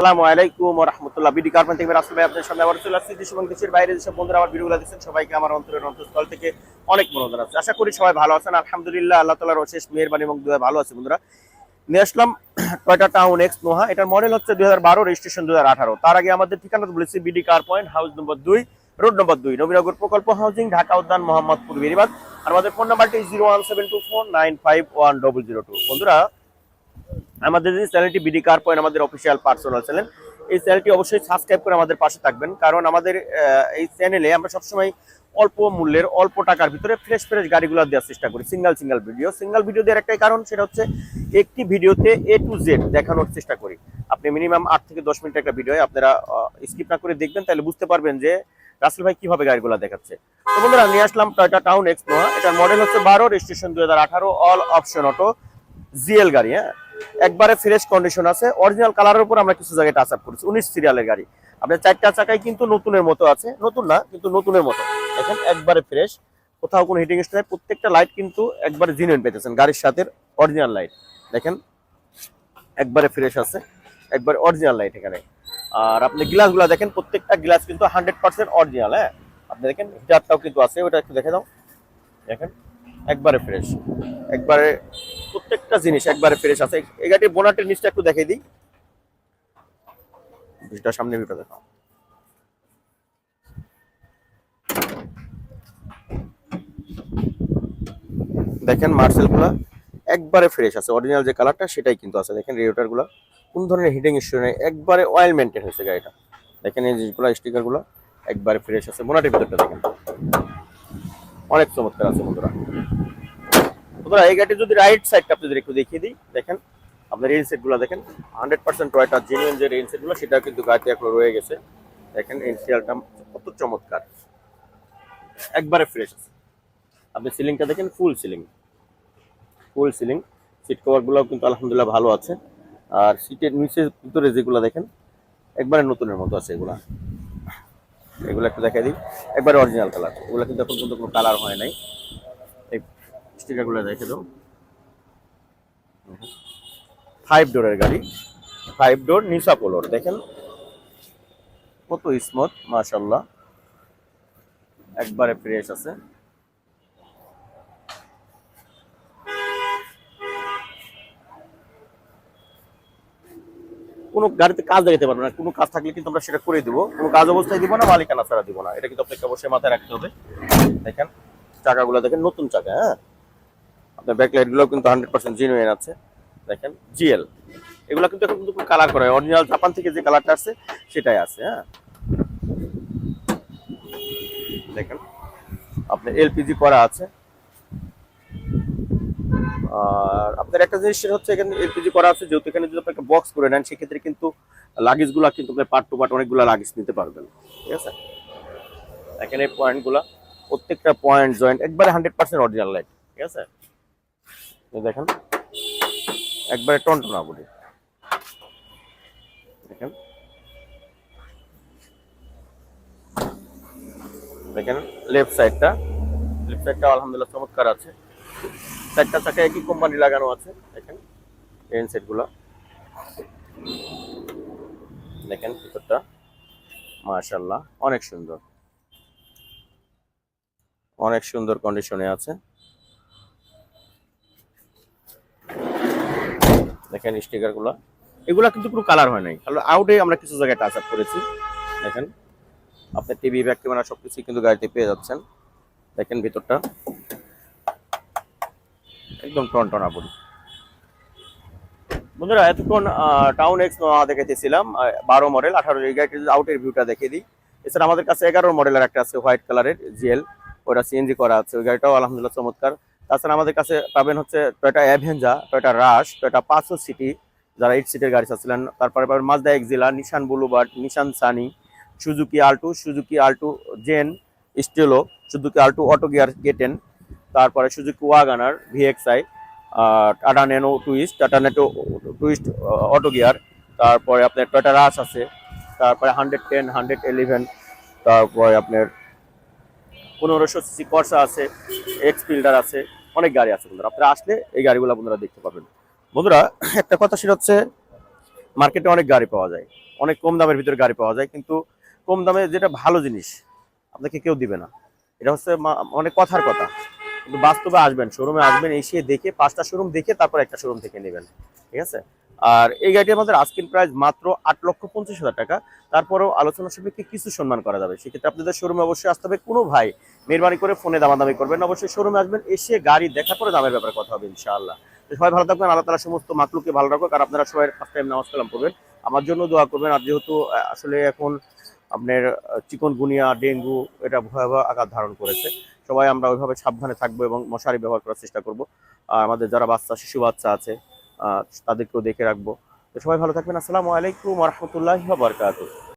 আসসালামু আলাইকুম রহমতুল্লাহ। বিডি কার্পেন থেকে রাসেল ভাই আপনার সামনে আবার চলে আসছি। দেশ এবং দেশের বাইরে যেসব বন্ধুরা আমার ভিডিওগুলো দেখছেন, সবাইকে আমার অন্তরের অন্তঃস্থল থেকে অনেক মনোদন আছে আশা করি সবাই ভালো আছেন। আলহামদুলিল্লাহ, আল্লাহ তালার অশেষ মেহরবানি এবং দুয়া ভালো আছে বন্ধুরা। নিয়ে আসলাম টয়টা টাউন এক্স নোহা এটার মডেল হচ্ছে দুই হাজার বারো রেজিস্ট্রেশন দু হাজার আঠারো। তার আগে আমাদের ঠিকানা বলেছি, BD car point house number দুই রোড নম্বর দুই, নবীনগর প্রকল্প হাউজিং ঢাকা উদ্যান, মোহাম্মদপুর, বেরিবাদ। আর আমাদের ফোন নাম্বারটি zero one seven two four nine five one double zero two বন্ধুরা আমাদের যে চ্যানেলটি বিডি কার পয়েন্ট আমাদের অফিসিয়াল পার্সোনাল চ্যানেল এই চ্যানেলটি অবশ্যই সাবস্ক্রাইব করে আমাদের পাশে থাকবেন, কারণ আমাদের এই চ্যানেলে আমরা সবসময় অল্প মূল্যের, অল্প টাকার ভিতরে ফ্রেশ ফ্রেশ গাড়িগুলো দেওয়ার চেষ্টা করি single single video single video দেওয়ার একটাই কারণ, সেটা হচ্ছে একটি ভিডিওতে এ টু জেড দেখানোর চেষ্টা করি। আপনি মিনিমাম আট থেকে দশ মিনিট একটা ভিডিও আপনারা স্কিপ না করে দেখবেন, তাহলে বুঝতে পারবেন যে রাসেল ভাই কীভাবে গাড়িগুলো দেখাচ্ছে। তো বন্ধুরা, নিয়ে আসলাম টয়টা টাউন এক্স নোয়া এটার মডেল হচ্ছে বারো রেজিস্ট্রেশন দু হাজার আঠারো অল অপশন অটো জিএল গাড়ি হ্যাঁ? একবারে ফ্রেশ কন্ডিশন আছে। অরিজিনাল কালারের উপর আমরা কিছু জায়গায় টাচ আপ করেছি। উনিশ সিরিয়ালের গাড়ি। আপনার চারটা চাকায় কিন্তু নতুনের মতো আছে। নতুন না, কিন্তু নতুনের মতো। দেখেন, একবারে ফ্রেশ কোথাও কোনো হিটিং স্টার প্রত্যেকটা লাইট কিন্তু একবারে জিনুইন পেতেছেন গাড়ির সাথে অরিজিনাল লাইট দেখেন, একবারে ফ্রেশ আছে। একবারে অরিজিনাল লাইট এখানে। আর আপনি গ্লাসগুলো দেখেন, প্রত্যেকটা গ্লাস কিন্তু হান্ড্রেড পার্সেন্ট অরিজিনাল হ্যাঁ? আপনি দেখেন হিটারটাও কিন্তু আছে। ওটা একটু দেখে দাও। দেখেন। একবারে ফ্রেশ একবারে প্রত্যেকটা জিনিস একবারে ফ্রেশ আছে। এই গাড়ির বোনাটের নিচটা একটু দেখিয়ে দিই। ভিউটা সামনে ভিউটা দেখো দেখেন মার্সেলগুলা একবারে ফ্রেশ আছে। অরিজিনাল যে কালারটা সেটাই কিন্তু আছে। দেখেন রেডিয়েটরগুলা কোন ধরনের হিটিং ইস্যু নেই। একবারে অয়েল মেনটেন হয়েছে গাড়িটা। দেখেন এই জিনিসগুলো স্টিকারগুলো একবারে ফ্রেশ আছে। বোনাটের ভিতরটা দেখেন। অনেক চমৎকার আছে বন্ধুরা। বন্ধুরা, এই গাড়িটি যদি রাইট সাইডটা আপনাদের একটু দেখিয়ে দিই, দেখেন, আপনার রেঞ্জ সেটগুলো দেখেন হান্ড্রেড পার্সেন্ট টয়টা জেনুইন যে রেঞ্জ সেটগুলো সেটাও কিন্তু গাড়িতে এখন রয়ে গেছে। দেখেন ইনসিয়ালটা কত চমৎকার। একবারে ফ্রেশ আছে। আপনি সিলিংটা দেখেন full ceiling full ceiling seat কভারগুলোও কিন্তু আলহামদুলিল্লাহ ভালো আছে। আর সিটের নিচের ভিতরে যেগুলো দেখেন, একবারে নতুনের মতো আছে এগুলা। এগুলো একটু দেখাই দিই। একবারে অরিজিনাল কালার ওগুলো কিন্তু এখন পর্যন্ত কোনো কালার হয় নাই। এই স্টিকারগুলো দেখে দাও। ফাইভ ডোরের গাড়ি। ফাইভ ডোর নিশা পোলোর দেখেন। কত স্মুথ মাশাল্লাহ একবারে ফ্রেশ আছে। কোনো গাড়িতে কাজ দেখাতে পারব না। কোনো কাজ থাকলে কিন্তু আমরা সেটা করে দিব। কোনো কাজ অবস্থায় দিব না, মালিকানা ছাড়া দিব না। এটা কিন্তু আপনাকে অবশ্যই মাথায় রাখতে হবে। দেখেন, চাকাগুলো দেখেন, নতুন চাকা হ্যাঁ? আপনার ব্যাকলাইটগুলো কিন্তু হান্ড্রেড পার্সেন্ট জেনুইন আছে। দেখেন জিএল এগুলো কিন্তু এখন কিন্তু কালার করা হয়। অরিজিনাল জাপান থেকে যে কালারটা আছে সেটাই আছে হ্যাঁ? দেখেন, আপনার এলপিজি করা আছে। আর আপনার একটা জিনিস সেটা হচ্ছে এখানে এলপিজি করা আছে, যেহেতু এখানে যদি আপনি একটা বক্স করে নেন, সেক্ষেত্রে কিন্তু লাগেজগুলা কিন্তু আপনি পার্ট টু পার্ট অনেকগুলো লাগেজ নিতে পারবেন। ঠিক আছে? এখানে পয়েন্টগুলা প্রত্যেকটা পয়েন্ট জয়েন্ট একবারে হান্ড্রেড পার্সেন্ট অরিজিনাল লাইট ঠিক আছে? দেখেন, একবারে টনটনা বডি দেখেন? দেখেন লেফট সাইডটা লেফট সাইডটা আলহামদুলিল্লাহ চমৎকার আছে। চারটা চাকা একই কোম্পানি লাগানো আছে, দেখেন এন সেটগুলো। দেখেন ভিতরটা মাশাল্লাহ অনেক সুন্দর। অনেক সুন্দর কন্ডিশনে আছে। দেখেন স্টিকারগুলো। এগুলা কিন্তু কোনো কালার হয় নাই। কারণ আউটে আমরা কিছু জায়গায় টাচ আপ করেছি। দেখেন আপনার টিভি ব্যাক ক্যামেরা সবকিছু কিন্তু গাড়িতে পেয়ে যাচ্ছেন। দেখেন ভিতরটা। একদম টনটনা পড়ি বন্ধুরা, এতক্ষণ টাউন এক্স দেখেছিলাম বারো মডেল আঠারো আউটের ভিউটা দেখিয়ে দিই। এছাড়া আমাদের কাছে এগারো মডেলের একটা আছে হোয়াইট কালারের জিএল ওটা সিএনজি করা আছে, ওই গাড়িটাও আলহামদুলিল্লাহ চমৎকার। তাছাড়া আমাদের কাছে পাবেন হচ্ছে Toyota Avanza Toyota Rush Toyota পাঁচশো সিটি যারা এইট সিটের গাড়ি চাচ্ছিলেন। তারপরে পাবেন Mazda Axela Nissan Bluebird Nissan Sunny Suzuki Alto Suzuki Alto Zen Estilo Suzuki Alto auto gear গেটেন তারপরে Suzuki WagonR VXi Tata Nano twist Tata Nano twist auto gear তারপরে আপনার টয়টা রাশ আছে, তারপরে হান্ড্রেড টেন হান্ড্রেড ইলেভেন তারপরে আপনার পনেরোশো CC কর্সা আছে x fielder আছে, অনেক গাড়ি আছে বন্ধুরা। আপনারা আসলে এই গাড়িগুলো বন্ধুরা দেখতে পাবেন বন্ধুরা, একটা কথা সেটা হচ্ছে মার্কেটে অনেক গাড়ি পাওয়া যায়, অনেক কম দামের ভিতরে গাড়ি পাওয়া যায়, কিন্তু কম দামে যেটা ভালো জিনিস, আপনাকে কেউ দিবে না। এটা হচ্ছে অনেক কথার কথা। বাস্তবে আসবেন শোরুমে আসবেন, এসে দেখে পাঁচটা শোরুম দেখে তারপর একটা শোরুম থেকে নেবেন, ঠিক আছে? আর এই গাড়িটি আমাদের আজকের প্রাইস মাত্র আট লক্ষ পঞ্চাশ হাজার টাকা। তারপরেও আলোচনা সাপেক্ষে কিছু সম্মান করা যাবে। সেক্ষেত্রে আপনাদের শোরুমে অবশ্যই আসতে হবে। কোনো ভাই মেহরবানি করে ফোনে দামাদামি করবেন অবশ্যই শোরুমে আসবেন, এসে গাড়ি দেখার পরে দামের ব্যাপারে কথা হবে, ইনশাআল্লাহ। সবাই ভালো থাকবেন, আল্লাহ তালা সমস্ত মাকলুকে ভালো রাখুক। আর আপনারা সবাই ফার্স্ট টাইম নামাজ কালাম করবেন আমার জন্য দোয়া করবেন। আর যেহেতু আসলে এখন আপনার চিকন গুনিয়া ডেঙ্গু, এটা ভয়াবহ আকার ধারণ করেছে। সবাই আমরা ওইভাবে সাবধানে থাকব এবং মশারি ব্যবহার করার চেষ্টা করব। আর আমাদের যারা বাচ্চা, শিশু বাচ্চা আছে তাদেরকেও দেখে রাখব। তো সবাই ভালো থাকবেন। আসসালামু আলাইকুম রহমতুল্লাহ বারকাতুহ।